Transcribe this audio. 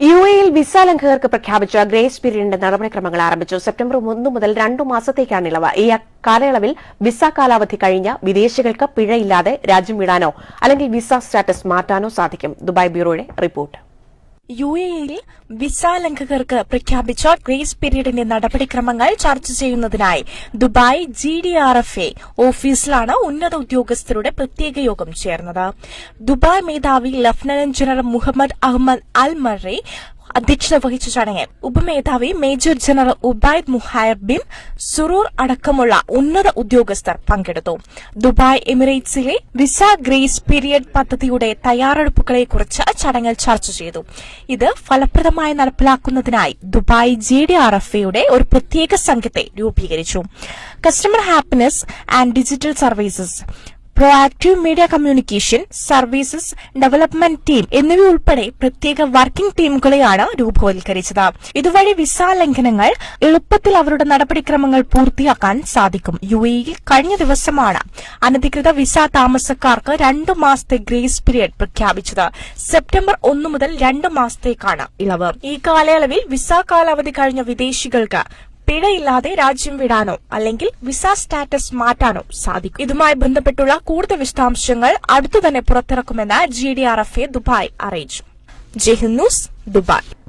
U എയിൽ visa ലംഘകർക്ക് പ്രഖ്യാപിച്ച ഗ്രേസ് പീരീഡിന്റെ നടപടിക്രമങ്ങൾ ആരംഭിച്ചു. സെപ്റ്റംബർ ഒന്ന് മുതൽ രണ്ടു മാസത്തേക്കാണ് ഇളവ്. ഈ കാലയളവിൽ വിസ കാലാവധി കഴിഞ്ഞ വിദേശികൾക്ക് പിഴയില്ലാതെ രാജ്യം വിടാനോ അല്ലെങ്കിൽ വിസ സ്റ്റാറ്റസ് മാറ്റാനോ സാധിക്കും. ദുബായ് ബ്യൂറോയുടെ റിപ്പോർട്ട്. യു എയിൽ വിസ ലംഘകർക്ക് പ്രഖ്യാപിച്ച ഗ്രേസ് പീരീഡിന്റെ നടപടിക്രമങ്ങൾ ചർച്ച ചെയ്യുന്നതിനായി Dubai G D R F A ഓഫീസിലാണ് ഉന്നത ഉദ്യോഗസ്ഥരുടെ പ്രത്യേക യോഗം ചേർന്നത്. ദുബായ് മേധാവി lieutenant general Mohammed Ahmed Al Marri അധ്യക്ഷത വഹിച്ച ചടങ്ങിൽ ഉപമേധാവി major general Obaid Muhair Bin Suroor അടക്കമുള്ള ഉന്നത ഉദ്യോഗസ്ഥർ പങ്കെടുത്തു. ദുബായ് എമിറേറ്റ്സിലെ വിസ ഗ്രേസ് പീരിയഡ് പദ്ധതിയുടെ തയ്യാറെടുപ്പുകളെക്കുറിച്ച് ചടങ്ങിൽ ചർച്ച ചെയ്തു. ഇത് ഫലപ്രദമായി നടപ്പിലാക്കുന്നതിനായി Dubai G D R F എയുടെ ഒരു പ്രത്യേക സംഘത്തെ രൂപീകരിച്ചു. Customer happiness and digital services proactive media communication services development team എന്നിവയുൾപ്പെടെ പ്രത്യേക വർക്കിംഗ് ടീമുകളെയാണ് രൂപവൽക്കരിച്ചത്. ഇതുവഴി വിസ ലംഘനങ്ങൾ എളുപ്പത്തിൽ അവരുടെ നടപടിക്രമങ്ങൾ പൂർത്തിയാക്കാൻ സാധിക്കും. യു എയിൽ കഴിഞ്ഞ ദിവസമാണ് അനധികൃത വിസ താമസക്കാർക്ക് രണ്ടു മാസത്തെ ഗ്രേസ് പീരിയഡ് പ്രഖ്യാപിച്ചത്. സെപ്റ്റംബർ ഒന്ന് മുതൽ രണ്ട് മാസത്തേക്കാണ് ഇളവ്. ഈ കാലയളവിൽ വിസ കാലാവധി കഴിഞ്ഞ വിദേശികൾക്ക് പിഴയില്ലാതെ രാജ്യം വിടാനോ അല്ലെങ്കിൽ വിസ സ്റ്റാറ്റസ് മാറ്റാനോ സാധിക്കും. ഇതുമായി ബന്ധപ്പെട്ടുള്ള കൂടുതൽ വിശദാംശങ്ങൾ അടുത്തു തന്നെ പുറത്തിറക്കുമെന്ന് G D R F A Dubai അറിയിച്ചു. ജെഹിൻ ന്യൂസ് ദുബായ്.